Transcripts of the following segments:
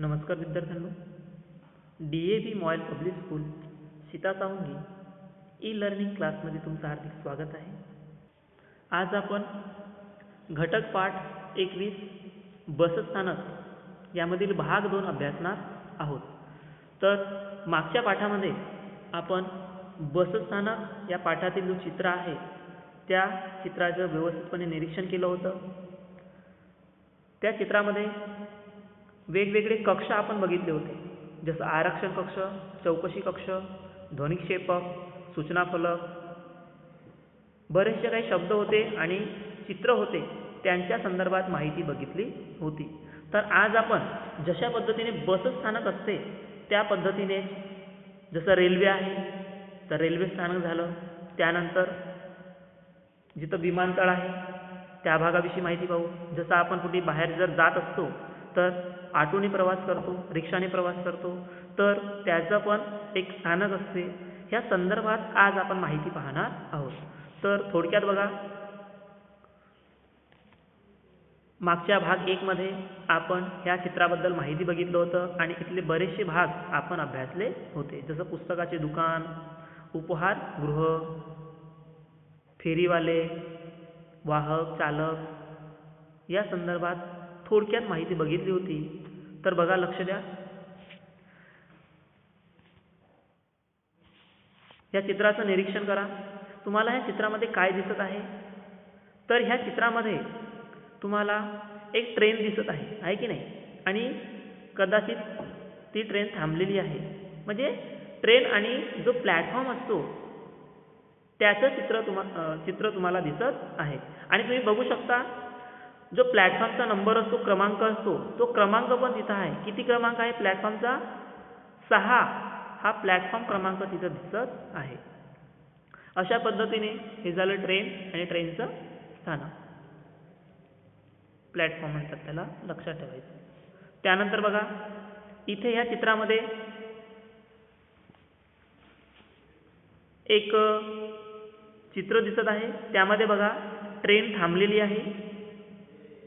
नमस्कार विद्यार्थ्यांनो. D A B MOIL public school Sita Savangi e learning क्लासमध्ये तुमचं हार्दिक स्वागत आहे. आज आपण घटक पाठ एकवीस बसस्थानक यामधील भाग दोन अभ्यासणार आहोत. तर मागच्या पाठामध्ये आपण बसस्थानक या पाठातील जो चित्र आहे त्या चित्राचं व्यवस्थितपणे निरीक्षण केलं होतं. त्या चित्रामध्ये वेगवेगळे कक्ष आपण बघितले होते. जसं आरक्षण कक्ष चौकशी कक्ष ध्वनिक्षेपक सूचना फलक बरेचसे काही शब्द होते आणि चित्र होते. त्यांच्या संदर्भात माहिती बघितली होती. तर आज आपण जशा पद्धतीने बसस्थानक असते त्या पद्धतीने जसं रेल्वे आहे तर रेल्वे स्थानक झालं. त्यानंतर जिथं विमानतळ आहे त्या भागाविषयी माहिती पाहू. जसं आपण कुठे बाहेर जर जात असतो तर आटोने प्रवास करतो रिक्षाने प्रवास करतो. तर त्याचं पण एक स्थानक असते. ह्या संदर्भात आज आपण माहिती पाहणार आहोत. तर थोडक्यात बघा. मागच्या भाग एकमध्ये आपण ह्या चित्राबद्दल माहिती बघितलं होतं आणि इथले बरेचसे भाग आपण अभ्यासले होते. जसं पुस्तकाचे दुकान उपहार गृह फेरीवाले वाहक चालक या संदर्भात थोडक्यात माहिती बघितली होती. तर बघा लक्ष द्या. या चित्राचं निरीक्षण करा. तुम्हाला ह्या चित्रामध्ये काय दिसत आहे? तर ह्या चित्रामध्ये तुम्हाला एक ट्रेन दिसत आहे. आहे की नाही? आणि कदाचित ती ट्रेन थांबलेली आहे. म्हणजे ट्रेन आणि जो प्लॅटफॉर्म असतो त्याचं चित्र तुम्हा चित्र तुम्हाला दिसत आहे. आणि तुम्ही बघू शकता जो प्लॅटफॉर्मचा नंबर असतो क्रमांक असतो तो क्रमांक पण तिथं आहे. किती क्रमांक आहे प्लॅटफॉर्मचा सहा हा प्लॅटफॉर्म क्रमांक तिथं दिसत आहे. अशा पद्धतीने हे झालं ट्रेन आणि ट्रेनचं स्थानक प्लॅटफॉर्म म्हणतात त्याला लक्षात ठेवायचं. त्यानंतर बघा इथे ह्या चित्रामध्ये एक चित्र दिसत आहे. त्यामध्ये बघा ट्रेन थांबलेली आहे.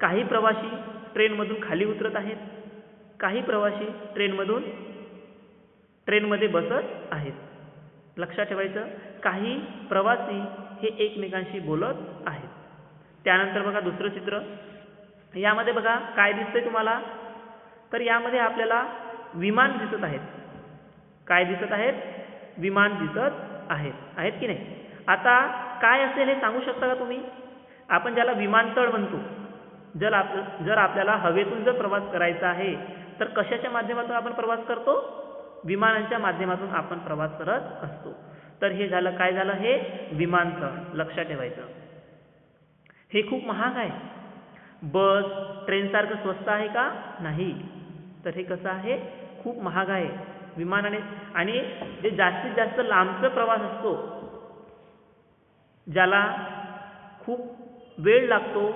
काही प्रवासी ट्रेनमधून खाली उतरत आहेत काही प्रवासी ट्रेनमधून ट्रेनमध्ये बसत आहेत. लक्षात ठेवायचं काही प्रवासी हे एकमेकांशी बोलत आहेत. त्यानंतर बघा दुसरं चित्र. यामध्ये बघा काय दिसतंय तुम्हाला? तर यामध्ये आपल्याला विमान दिसत आहेत. काय दिसत आहेत? विमान दिसत आहेत. आहेत की नाही? आता काय असेल हे सांगू शकता का तुम्ही? आपण ज्याला विमानतळ म्हणतो जर आप जर आपल्याला हवेतून जर प्रवास करायचा आहे तर कशाच्या माध्यमातून आपण प्रवास करतो? विमानांच्या माध्यमातून आपण प्रवास करत असतो. तर हे झालं काय झालं? हे विमानतळ. लक्षात ठेवायचं. हे खूप महाग आहे. बस ट्रेनसारखं स्वस्त आहे का? नाही. तर हे कसं आहे? खूप महाग आहे. विमानाने आणि जे जास्तीत जास्त लांबचा प्रवास असतो ज्याला खूप वेळ लागतो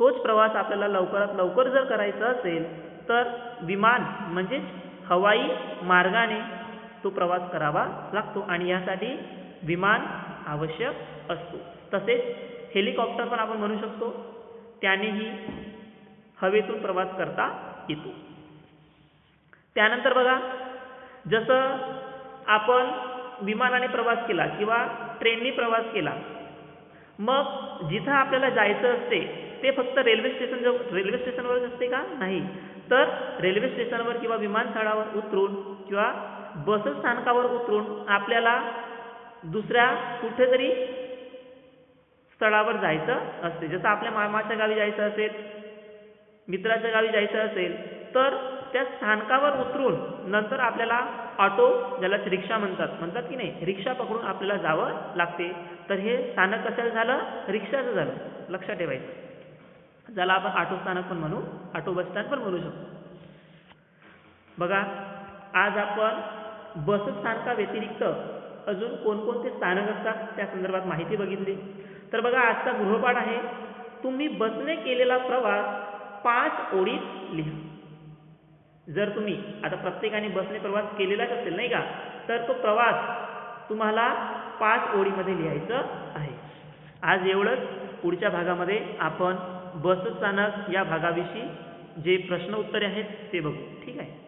तोच प्रवास आपल्याला लवकरात लवकर जर करायचा असेल तर विमान म्हणजेच हवाई मार्गाने तो प्रवास करावा लागतो आणि यासाठी विमान आवश्यक असतो. तसेच हेलिकॉप्टर पण आपण म्हणू शकतो त्यानेही हवेतून प्रवास करता येतो. त्यानंतर बघा जसं आपण विमानाने प्रवास केला किंवा ट्रेननी प्रवास केला मग जिथं आपल्याला जायचं असते ते फक्त रेल्वे स्टेशन जवळ रेल्वे स्टेशनवरच असते का? नाही. तर रेल्वे स्टेशनवर किंवा विमानतळावर उतरून किंवा बस स्थानकावर उतरून आपल्याला दुसऱ्या कुठेतरी स्थळावर जायचं असते. जसं आपल्या मामाच्या गावी जायचं असेल मित्राच्या गावी जायचं असेल तर त्या स्थानकावर उतरून नंतर आपल्याला ऑटो ज्यालाच रिक्षा म्हणतात म्हणतात की नाही रिक्षा पकडून आपल्याला जावं लागते. तर हे स्थानक कशाचं झालं? रिक्षाचं झालं. लक्षात ठेवायचं. ज्याला आपण ऑटो स्थानक पण म्हणू ऑटो बस स्टँड पण म्हणू शकतो. बघा आज आपण बस स्थानकाव्यतिरिक्त अजून कोणकोणते स्थानक असतात त्या संदर्भात माहिती बघितली. तर बघा आजचा गृहपाठ आहे तुम्ही बसने केलेला प्रवास पाच ओळीत लिहा. जर तुम्ही आता प्रत्येकाने बसने प्रवास केलेलाच असेल नाही का? तर तो प्रवास तुम्हाला पाच ओळीमध्ये लिहायचं आहे. आज एवढंच. पुढच्या भागामध्ये आपण बस स्थानक या भागाविषयी जे प्रश्न उत्तरे आहेत ते बघू. ठीक आहे?